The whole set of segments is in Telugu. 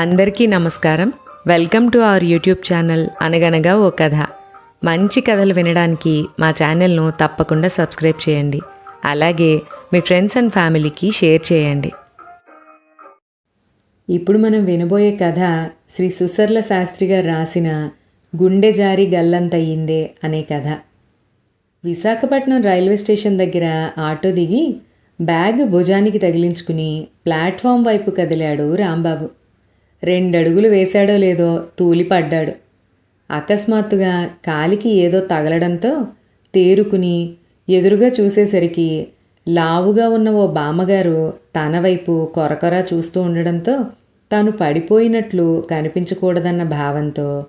అందరికీ నమస్కారం. Welcome to our YouTube channel అనగనగా ఓ కథ. మంచి కథలు వినడానికి మా ఛానల్ను తప్పకుండా సబ్స్క్రైబ్ చేయండి. అలాగే మీ ఫ్రెండ్స్ అండ్ ఫ్యామిలీకి షేర్ చేయండి. ఇప్పుడు మనం వినబోయే కథ శ్రీ సుసర్ల శాస్త్రి గారు రాసిన గుండె జారి గల్లంతయ్యిందే అనే కథ. విశాఖపట్నం రైల్వే స్టేషన్ దగ్గర ఆటో దిగి బ్యాగ్ భుజానికి తగిలించుకుని ప్లాట్ఫామ్ వైపు కదిలాడు రాంబాబు. రెండడుగులు వేశాడో లేదో తూలిపడ్డాడు. అకస్మాత్తుగా కాలికి ఏదో తగలడంతో తేరుకుని ఎదురుగా చూసేసరికి లావుగా ఉన్న ఓ బామ్మగారు తన వైపు కొరకొర చూస్తూ ఉండడంతో తాను పడిపోయినట్లు కనిపించకూడదన్న భావంతో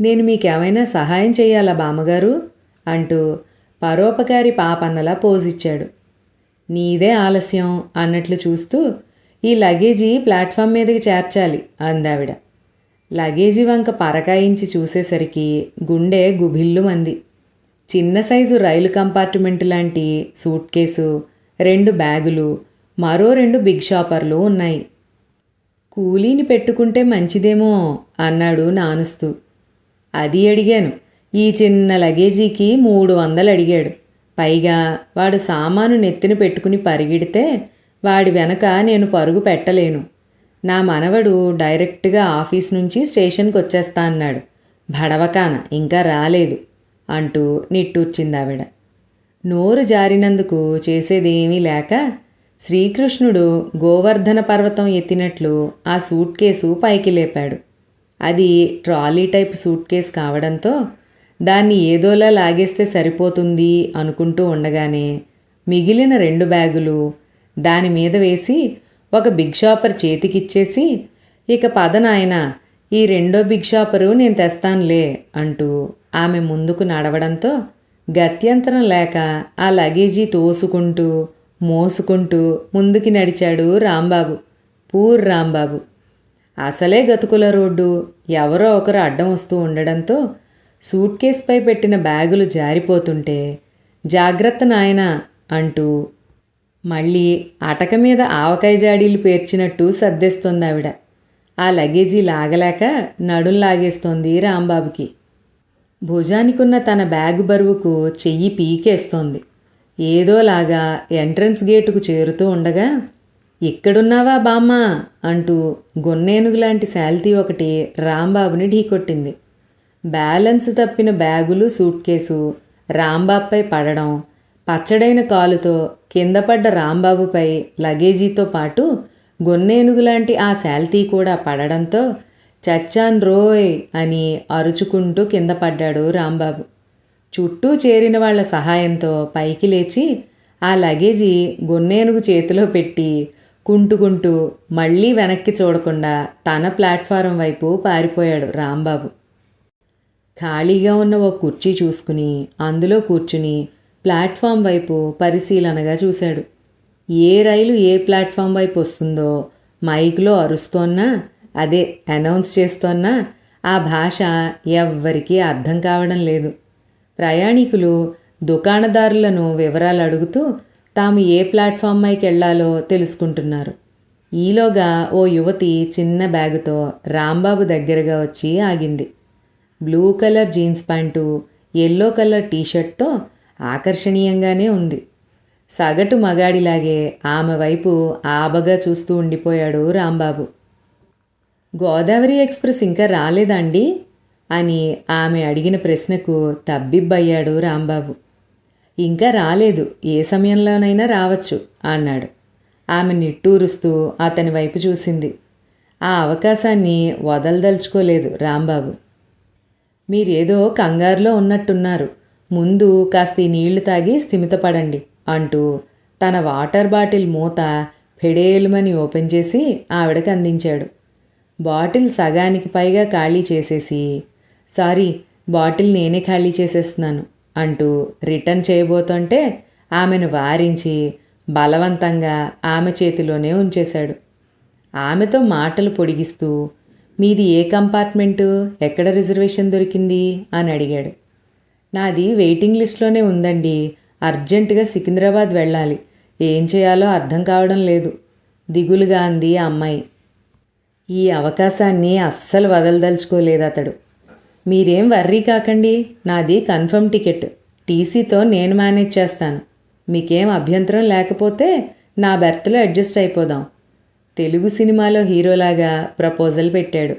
నేను మీకేమైనా సహాయం చేయాలా బామ్మగారు అంటూ పరోపకారి పాపన్నలా పోజిచ్చాడు నీదే ఆలస్యం అన్నట్లు చూస్తూ ఈ లగేజీ ప్లాట్ఫామ్ మీదకి చేర్చాలి అందావిడ లగేజీ వంక పరకాయించి చూసేసరికి గుండె గుభిల్లుమంది. చిన్న సైజు రైలు కంపార్ట్మెంట్ లాంటి సూట్ కేసు రెండు బ్యాగులు మరో రెండు బిగ్ షాపర్లు ఉన్నాయి. కూలీని పెట్టుకుంటే మంచిదేమో అన్నాడు నానుస్తూ. అది అడిగాను. ఈ చిన్న లగేజీకి మూడు వందలు అడిగాడు. పైగా వాడు సామాను నెత్తిన పెట్టుకుని పరిగెడితే వాడి వెనక నేను పరుగు పెట్టలేను. నా మనవడు డైరెక్ట్గా ఆఫీస్ నుంచి స్టేషన్కి వచ్చేస్తా అన్నాడు. భడవకాన ఇంకా రాలేదు అంటూ నిట్టూర్చింది ఆవిడ నోరు జారినందుకు చేసేదేమీ లేక శ్రీకృష్ణుడు గోవర్ధన పర్వతం ఎత్తినట్లు ఆ సూట్ కేసు పైకి లేపాడు. అది ట్రాలీ టైప్ సూట్ కేసు కావడంతో దాన్ని ఏదోలా లాగేస్తే సరిపోతుంది అనుకుంటూ ఉండగానే మిగిలిన రెండు బ్యాగులు దాని మీద వేసి ఒక బిగ్ షాపర్ చేతికిచ్చేసి ఇక పద నాయన ఈ రెండో బిగ్ షాపరు నేను తెస్తానులే అంటూ ఆమె ముందుకు నడవడంతో గత్యంతరం లేక ఆ లగేజీ తోసుకుంటూ మోసుకుంటూ ముందుకి నడిచాడు రాంబాబు పూర్ రాంబాబు. అసలే గతుకుల రోడ్డు ఎవరో ఒకరు అడ్డం వస్తూ ఉండడంతో సూట్ కేసుపై పెట్టిన బ్యాగులు జారిపోతుంటే జాగ్రత్త నాయనా అంటూ మళ్ళీ అటక మీద ఆవకాయ జాడీలు పేర్చినట్టు సర్దేస్తోంది ఆవిడ ఆ లగేజీ లాగలేక నడుం లాగేస్తోంది రాంబాబుకి. భుజానికున్న తన బ్యాగు బరువుకు చెయ్యి పీకేస్తోంది. ఏదోలాగా ఎంట్రన్స్ గేటుకు చేరుతూ ఉండగా ఇక్కడున్నావా బామ్మ అంటూ గొన్నేనుగు లాంటి శాల్తీ ఒకటి రాంబాబుని ఢీకొట్టింది. బ్యాలెన్స్ తప్పిన బ్యాగులు సూట్ కేసు రాంబాబుపై పడడం పచ్చడైన కాలుతో కింద పడ్డ రాంబాబుపై లగేజీతో పాటు గొన్నేనుగు లాంటి ఆ శాల్తీ కూడా పడడంతో చచ్చాన్ రోయ్ అని అరుచుకుంటూ కింద పడ్డాడు రాంబాబు. చుట్టూ చేరిన వాళ్ళ సహాయంతో పైకి లేచి ఆ లగేజీ గొన్నేనుగు చేతిలో పెట్టి కుంటుకుంటూ మళ్ళీ వెనక్కి చూడకుండా తన ప్లాట్ఫారం వైపు పారిపోయాడు రాంబాబు. ఖాళీగా ఉన్న ఓ కుర్చీ చూసుకుని అందులో కూర్చుని ప్లాట్ఫామ్ వైపు పరిశీలనగా చూశాడు. ఏ రైలు ఏ ప్లాట్ఫామ్ వైపు వస్తుందో మైక్లో అరుస్తోన్నా అదే అనౌన్స్ చేస్తోన్నా ఆ భాష ఎవ్వరికీ అర్థం కావడం లేదు. ప్రయాణికులు దుకాణదారులను వివరాలు అడుగుతూ తాము ఏ ప్లాట్ఫామ్ పైకి వెళ్ళాలో తెలుసుకుంటున్నారు. ఈలోగా ఓ యువతి చిన్న బ్యాగుతో రాంబాబు దగ్గరగా వచ్చి ఆగింది. Blue colour jeans pant yellow colour టీషర్ట్తో ఆకర్షణీయంగానే ఉంది. సగటు మగాడిలాగే ఆమె వైపు ఆబగా చూస్తూ ఉండిపోయాడు రాంబాబు. గోదావరి ఎక్స్ప్రెస్ ఇంకా రాలేదండి అని ఆమె అడిగిన ప్రశ్నకు తబ్బిబ్బయ్యాడు రాంబాబు. ఇంకా రాలేదు ఏ సమయంలోనైనా రావచ్చు అన్నాడు. ఆమె నిట్టూరుస్తూ అతని వైపు చూసింది. ఆ అవకాశాన్ని వదలదలుచుకోలేదు రాంబాబు. మీరేదో కంగారులో ఉన్నట్టున్నారు. ముందు కాస్త నీళ్ళు తాగి స్థిమితపడండి అంటూ తన వాటర్ బాటిల్ మూత ఫెడేలుమని ఓపెన్ చేసి ఆవిడకి అందించాడు. బాటిల్ సగానికి పైగా ఖాళీ చేసేసి సారీ బాటిల్ నేనే ఖాళీ చేసేస్తున్నాను అంటూ రిటర్న్ చేయబోతుంటే ఆమెను వారించి బలవంతంగా ఆమె చేతిలోనే ఉంచేశాడు. ఆమెతో మాటలు పొడిగిస్తూ మీది ఏ కంపార్ట్మెంటు? ఎక్కడ రిజర్వేషన్ దొరికింది? అని అడిగాడు. నాది వెయిటింగ్ లిస్ట్లోనే ఉందండి. అర్జెంటుగా సికింద్రాబాద్ వెళ్ళాలి. ఏం చేయాలో అర్థం కావడం లేదు. దిగులుగా అంది ఆ అమ్మాయి. ఈ అవకాశాన్ని అస్సలు వదలదలుచుకోలేదు అతడు. మీరేం వర్రీ కాకండి. నాది కన్ఫర్మ్ టికెట్. టీసీతో నేను మేనేజ్ చేస్తాను. మీకేం అభ్యంతరం లేకపోతే నా బెర్త్లో అడ్జస్ట్ అయిపోదాం. తెలుగు సినిమాలో హీరోలాగా ప్రపోజల్ పెట్టాడు.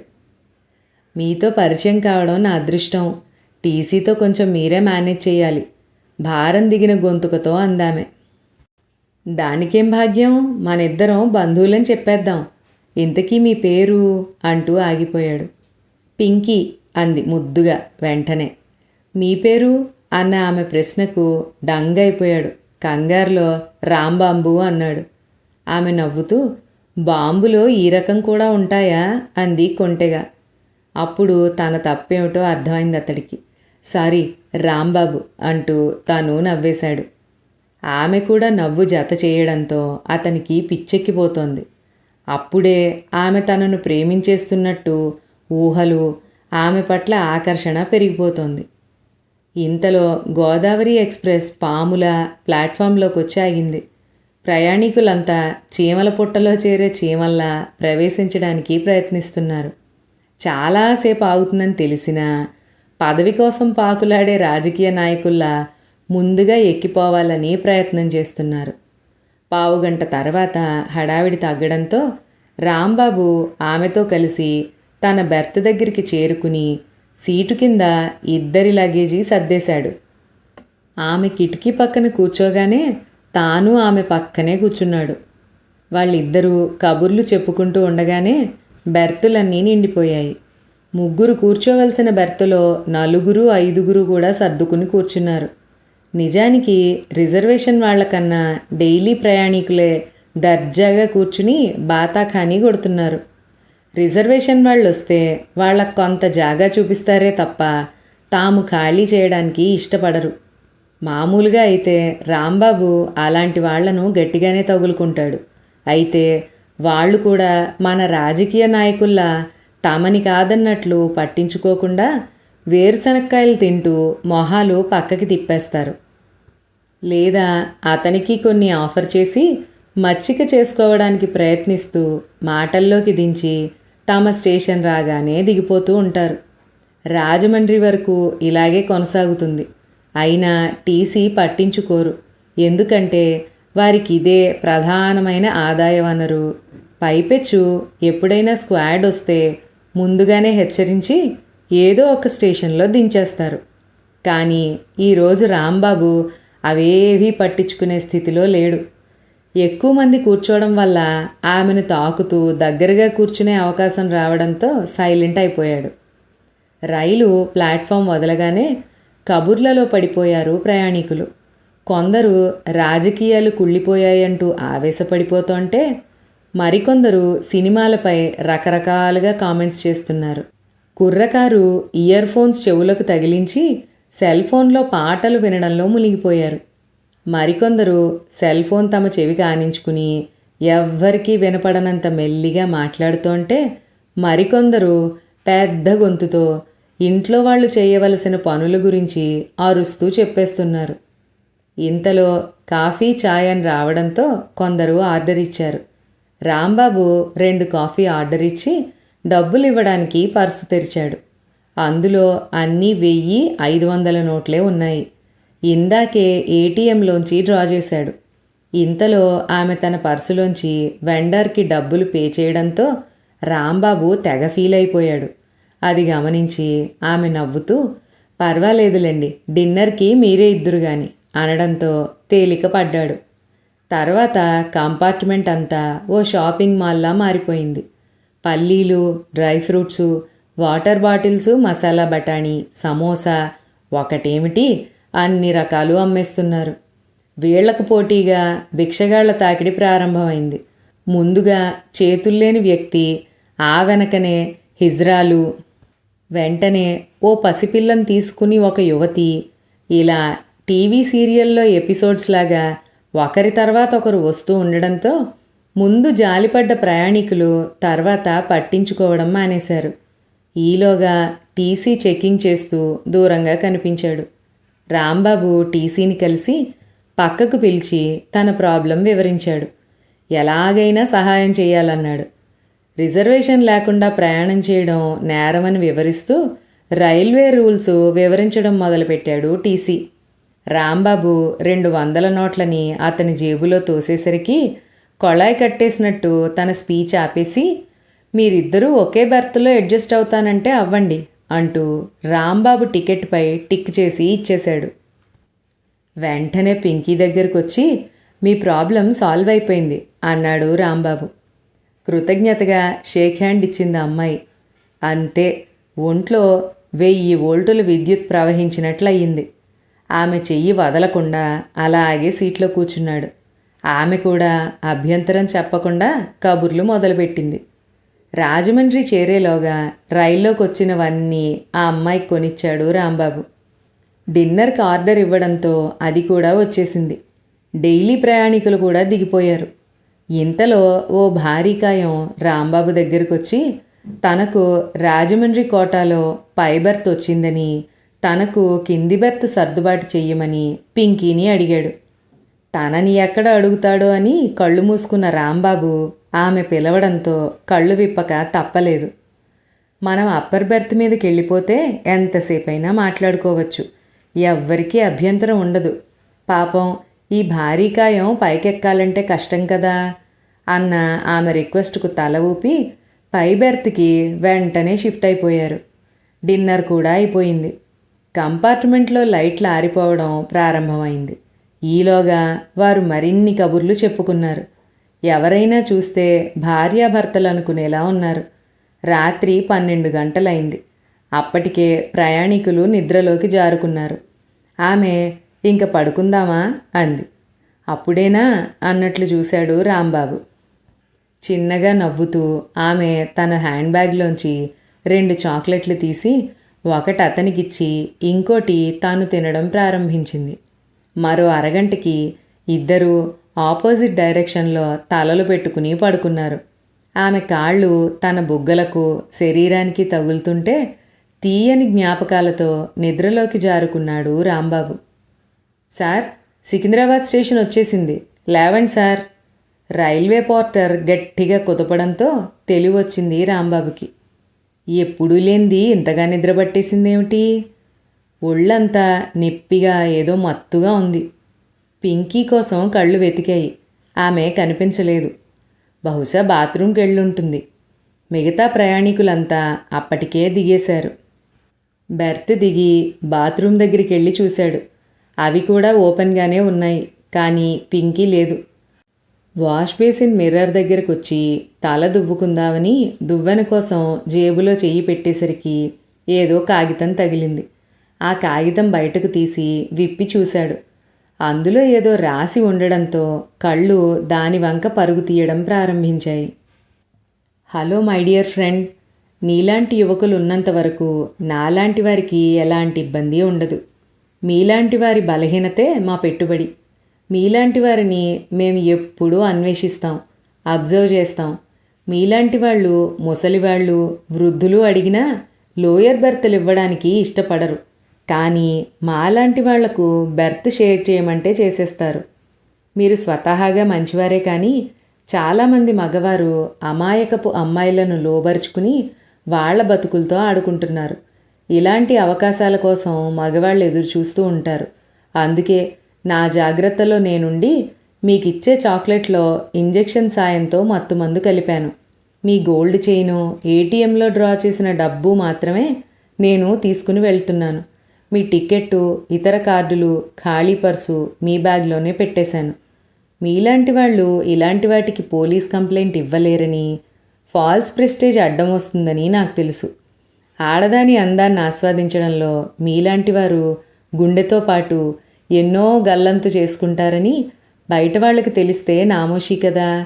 మీతో పరిచయం కావడం నా అదృష్టం. టీసీతో కొంచెం మీరే మేనేజ్ చేయాలి. భారం దిగిన గొంతుకతో అందామె. దానికేం భాగ్యం? మనిద్దరం బంధువులని చెప్పేద్దాం. ఇంతకీ మీ పేరు? అంటూ ఆగిపోయాడు. పింకీ అంది ముద్దుగా వెంటనే. మీ పేరు? అన్న ఆమె ప్రశ్నకు డంగైపోయాడు. కంగారులో రాంబాంబు అన్నాడు. ఆమె నవ్వుతూ బాంబులో ఈ రకం కూడా ఉంటాయా? అంది కొంటెగా. అప్పుడు తన తప్పేమిటో అర్థమైంది అతడికి. సారీ రాంబాబు అంటూ తాను నవ్వేశాడు. ఆమె కూడా నవ్వు జత చేయడంతో అతనికి పిచ్చెక్కిపోతోంది. అప్పుడే ఆమె తనను ప్రేమించేస్తున్నట్టు ఊహలు ఆమె పట్ల ఆకర్షణ పెరిగిపోతోంది. ఇంతలో గోదావరి ఎక్స్ప్రెస్ పాముల ప్లాట్ఫామ్లోకి వచ్చి ఆగింది ప్రయాణికులంతా చీమల పుట్టలో చేరే చీమల్లా ప్రవేశించడానికి ప్రయత్నిస్తున్నారు. చాలాసేపు ఆగుతుందని తెలిసినా పదవి కోసం పాకులాడే రాజకీయ నాయకుల్లా ముందుగా ఎక్కిపోవాలని ప్రయత్నం చేస్తున్నారు. పావుగంట తర్వాత హడావిడి తగ్గడంతో రాంబాబు ఆమెతో కలిసి తన బెర్త్ దగ్గరికి చేరుకుని సీటు కింద ఇద్దరి లగేజీ సర్దేశాడు. ఆమె కిటికీ పక్కన కూర్చోగానే తాను ఆమె పక్కనే కూర్చున్నాడు. వాళ్ళిద్దరూ కబుర్లు చెప్పుకుంటూ ఉండగానే బెర్తులన్నీ నిండిపోయాయి. ముగ్గురు కూర్చోవలసిన బెర్తులో నలుగురు ఐదుగురు కూడా సర్దుకుని కూర్చున్నారు. నిజానికి రిజర్వేషన్ వాళ్ళకన్నా డైలీ ప్రయాణికులే దర్జాగా కూర్చుని బాతాఖానీ కొడుతున్నారు. రిజర్వేషన్ వాళ్ళు వస్తే వాళ్ళకు కొంత జాగా చూపిస్తారే తప్ప తాము ఖాళీ చేయడానికి ఇష్టపడరు. మామూలుగా అయితే రాంబాబు అలాంటి వాళ్ళను గట్టిగానే తగులుకుంటాడు. అయితే వాళ్ళు కూడా మన రాజకీయ నాయకుల్లా తమని కాదన్నట్లు పట్టించుకోకుండా వేరుశనక్కాయలు తింటూ మొహాలు పక్కకి తిప్పేస్తారు. లేదా అతనికి కొన్ని ఆఫర్ చేసి మచ్చిక చేసుకోవడానికి ప్రయత్నిస్తూ మాటల్లోకి దించి తమ స్టేషన్ రాగానే దిగిపోతూ ఉంటారు. రాజమండ్రి వరకు ఇలాగే కొనసాగుతుంది. అయినా టీసీ పట్టించుకోరు. ఎందుకంటే వారికి ఇదే ప్రధానమైన ఆదాయ వనరు పైపెచ్చు ఎప్పుడైనా స్క్వాడ్ వస్తే ముందుగానే హెచ్చరించి ఏదో ఒక స్టేషన్లో దించేస్తారు. కానీ ఈరోజు రాంబాబు అవేవీ పట్టించుకునే స్థితిలో లేడు. ఎక్కువ మంది కూర్చోవడం వల్ల ఆమెను తాకుతూ దగ్గరగా కూర్చునే అవకాశం రావడంతో సైలెంట్ అయిపోయాడు. రైలు ప్లాట్ఫామ్ వదలగానే కబుర్లలో పడిపోయారు ప్రయాణికులు. కొందరు రాజకీయాలు కుళ్ళిపోయాయంటూ ఆవేశపడిపోతుంటే మరికొందరు సినిమాలపై రకరకాలుగా కామెంట్స్ చేస్తున్నారు. కుర్రకారు ఇయర్ ఫోన్స్ చెవులకు తగిలించి సెల్ ఫోన్లో పాటలు వినడంలో మునిగిపోయారు. మరికొందరు సెల్ ఫోన్ తమ చెవి కానించుకుని ఎవ్వరికీ వినపడనంత మెల్లిగా మాట్లాడుతుంటే మరికొందరు పెద్ద గొంతుతో ఇంట్లో వాళ్ళు చేయవలసిన పనుల గురించి అరుస్తూ చెప్పేస్తున్నారు. ఇంతలో కాఫీ ఛాయ్ అని రావడంతో కొందరు ఆర్డర్ ఇచ్చారు. రాంబాబు రెండు కాఫీ ఆర్డర్ ఇచ్చి డబ్బులు ఇవ్వడానికి పర్సు తెరిచాడు. అందులో అన్నీ వెయ్యి ఐదు వందల నోట్లే ఉన్నాయి. ఇందాకే ఏటీఎంలోంచి డ్రా చేశాడు. ఇంతలో ఆమె తన పర్సులోంచి వెండర్కి డబ్బులు పే చేయడంతో రాంబాబు తెగ ఫీల్ అయిపోయాడు. అది గమనించి ఆమె నవ్వుతూ పర్వాలేదులేండి డిన్నర్కి మీరే ఇద్దరు గాని అనడంతో తేలిక పడ్డాడు. తర్వాత కంపార్ట్మెంట్ అంతా ఓ షాపింగ్ మాల్లా మారిపోయింది. పల్లీలు dry fruits water bottles masala బఠానీ సమోసా ఒకటేమిటి? అన్ని రకాలు అమ్మేస్తున్నారు. వీళ్ళకు పోటీగా భిక్షగాళ్ళ తాకిడి ప్రారంభమైంది. ముందుగా చేతుల్లేని వ్యక్తి ఆ వెనకనే హిజ్రాలు వెంటనే ఓ పసిపిల్లను తీసుకుని ఒక యువతి ఇలా టీవీ సీరియల్లో ఎపిసోడ్స్ లాగా ఒకరి తర్వాత ఒకరు వస్తూ ఉండడంతో ముందు జాలిపడ్డ ప్రయాణికులు తర్వాత పట్టించుకోవడం మానేశారు. ఈలోగా టీసీ చెక్కింగ్ చేస్తూ దూరంగా కనిపించాడు. రాంబాబు టీసీని కలిసి పక్కకు పిలిచి తన ప్రాబ్లం వివరించాడు. ఎలాగైనా సహాయం చేయాలన్నాడు. రిజర్వేషన్ లేకుండా ప్రయాణం చేయడం నేరమని వివరిస్తూ రైల్వే రూల్స్ వివరించడం మొదలుపెట్టాడు టీసీ. రాంబాబు రెండు వందల నోట్లని అతని జేబులో తోసేసరికి కొళాయి కట్టేసినట్టు తన స్పీచ్ ఆపేసి మీరిద్దరూ ఒకే బెర్త్లో అడ్జస్ట్ అవుతానంటే అవ్వండి అంటూ రాంబాబు టికెట్పై టిక్ చేసి ఇచ్చేశాడు. వెంటనే పింకీ దగ్గరకు వచ్చి మీ ప్రాబ్లం సాల్వ్ అయిపోయింది అన్నాడు రాంబాబు. కృతజ్ఞతగా షేక్ హ్యాండ్ ఇచ్చింది ఆ అమ్మాయి. అంతే ఒంట్లో వెయ్యి వోల్టులు విద్యుత్ ప్రవహించినట్లయింది. ఆమె చెయ్యి వదలకుండా అలాగే సీట్లో కూర్చున్నాడు. ఆమె కూడా అభ్యంతరం చెప్పకుండా కబుర్లు మొదలుపెట్టింది. రాజమండ్రి చేరేలోగా రైల్లోకి వచ్చినవన్నీ ఆ అమ్మాయికి కొనిచ్చాడు రాంబాబు. డిన్నర్కి ఆర్డర్ ఇవ్వడంతో అది కూడా వచ్చేసింది. డైలీ ప్రయాణికులు కూడా దిగిపోయారు. ఇంతలో ఓ భారీకాయం రాంబాబు దగ్గరకు వచ్చి తనకు రాజమండ్రి కోటాలో పై బెర్త్ వచ్చిందని తనకు కింది బెర్త్ సర్దుబాటు చెయ్యమని పింకీని అడిగాడు. తనని ఎక్కడ అడుగుతాడో అని కళ్ళు మూసుకున్న రాంబాబు ఆమె పిలవడంతో కళ్ళు విప్పక తప్పలేదు. మనం అప్పర్ బెర్త్ మీదకి వెళ్ళిపోతే ఎంతసేపైనా మాట్లాడుకోవచ్చు. ఎవ్వరికీ అభ్యంతరం ఉండదు. పాపం ఈ భారీకాయం పైకెక్కాలంటే కష్టం కదా అన్న ఆమె రిక్వెస్ట్కు తల ఊపి పై బెర్త్కి వెంటనే షిఫ్ట్ అయిపోయారు. డిన్నర్ కూడా అయిపోయింది. కంపార్ట్మెంట్లో లైట్లు ఆరిపోవడం ప్రారంభమైంది. ఈలోగా వారు మరిన్ని కబుర్లు చెప్పుకున్నారు. ఎవరైనా చూస్తే భార్యాభర్తలు అనుకునేలా ఉన్నారు. రాత్రి పన్నెండు గంటలైంది. అప్పటికే ప్రయాణికులు నిద్రలోకి జారుకున్నారు. ఆమె ఇంక పడుకుందామా? అంది. అప్పుడేనా? అన్నట్లు చూశాడు రాంబాబు. చిన్నగా నవ్వుతూ ఆమె తన హ్యాండ్ బ్యాగ్లోంచి రెండు చాక్లెట్లు తీసి ఒకటి అతనికిచ్చి ఇంకోటి తాను తినడం ప్రారంభించింది. మరో అరగంటకి ఇద్దరూ ఆపోజిట్ డైరెక్షన్లో తలలు పెట్టుకుని పడుకున్నారు. ఆమె కాళ్ళు తన బుగ్గలకు శరీరానికి తగులుతుంటే తీయని జ్ఞాపకాలతో నిద్రలోకి జారుకున్నాడు రాంబాబు. సార్ సికింద్రాబాద్ స్టేషన్ వచ్చేసింది. లేవండి సార్. రైల్వే పోర్టర్ గట్టిగా కుదపడంతో తెలివొచ్చింది రాంబాబుకి. ఎప్పుడూ లేనిది ఇంతగా నిద్రపట్టేసిందేమిటి ఒళ్ళంతా నొప్పిగా ఏదో మత్తుగా ఉంది. పింకీ కోసం కళ్ళు వెతికాయి. ఆమె కనిపించలేదు. బహుశా బాత్రూంకి వెళ్ళుంటుంది. మిగతా ప్రయాణికులంతా అప్పటికే దిగేశారు. బెర్త్ దిగి బాత్రూమ్ దగ్గరికి వెళ్ళి చూశాడు. అవి కూడా ఓపెన్గానే ఉన్నాయి కానీ పింకీ లేదు. వాష్ బేసిన్ మిర్రర్ దగ్గరకు వచ్చి తల దువ్వుకుందామని దువ్వెన కోసం జేబులో చెయ్యి పెట్టేసరికి ఏదో కాగితం తగిలింది. ఆ కాగితం బయటకు తీసి విప్పి చూశాడు. అందులో ఏదో రాసి ఉండడంతో కళ్ళు దాని వంక పరుగు తీయడం ప్రారంభించాయి. Hello my dear friend. నీలాంటి యువకులు ఉన్నంత వరకు నాలాంటి వారికి ఎలాంటి ఇబ్బంది ఉండదు. మీలాంటి వారి బలహీనతే మా పెట్టుబడి. మీలాంటి వారిని మేము ఎప్పుడూ అన్వేషిస్తాం అబ్జర్వ్ చేస్తాం. మీలాంటి వాళ్ళు ముసలివాళ్ళు వృద్ధులు అడిగినా లోయర్ బెర్త్లు ఇవ్వడానికి ఇష్టపడరు. కానీ మాలాంటి వాళ్ళకు బెర్త్ షేర్ చేయమంటే చేసేస్తారు. మీరు స్వతహాగా మంచివారే కానీ చాలామంది మగవారు అమాయకపు అమ్మాయిలను లోబరుచుకుని వాళ్ళ బతుకులతో ఆడుకుంటున్నారు. ఇలాంటి అవకాశాల కోసం మగవాళ్ళు ఎదురు చూస్తూ ఉంటారు. అందుకే నా జాగ్రత్తలో నేనుండి మీకు ఇచ్చే చాక్లెట్లో ఇంజెక్షన్ సాయంతో మత్తు మందు కలిపాను. మీ గోల్డ్ చైను ఏటీఎంలో డ్రా చేసిన డబ్బు మాత్రమే నేను తీసుకుని వెళ్తున్నాను. మీ టికెట్టు ఇతర కార్డులు ఖాళీ పర్సు మీ బ్యాగ్లోనే పెట్టేశాను. మీలాంటి వాళ్ళు ఇలాంటి వాటికి పోలీస్ కంప్లైంట్ ఇవ్వలేరని ఫాల్స్ ప్రెస్టేజ్ అడ్డం వస్తుందని నాకు తెలుసు. ఆడదాని అందాన్ని ఆస్వాదించడంలో మీలాంటి వారు గుండెతో పాటు ఎన్నో గల్లంతు చేసుకుంటారని బయట వాళ్ళకి తెలిస్తే నామోషి కదా.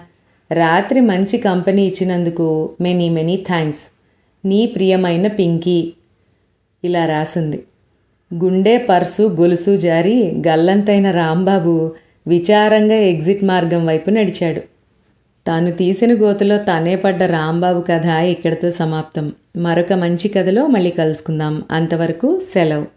రాత్రి మంచి కంపెనీ ఇచ్చినందుకు మెనీ మెనీ థ్యాంక్స్. నీ ప్రియమైన పింకీ. ఇలా రాసింది. గుండె పర్సు గొలుసు జారి గల్లంతైన రాంబాబు విచారంగా ఎగ్జిట్ మార్గం వైపు నడిచాడు. తాను తీసిన గోతులో తానే పడ్డ రాంబాబు కథ ఇక్కడితో సమాప్తం. మరొక మంచి కథలో మళ్ళీ కలుసుకుందాం. అంతవరకు సెలవు.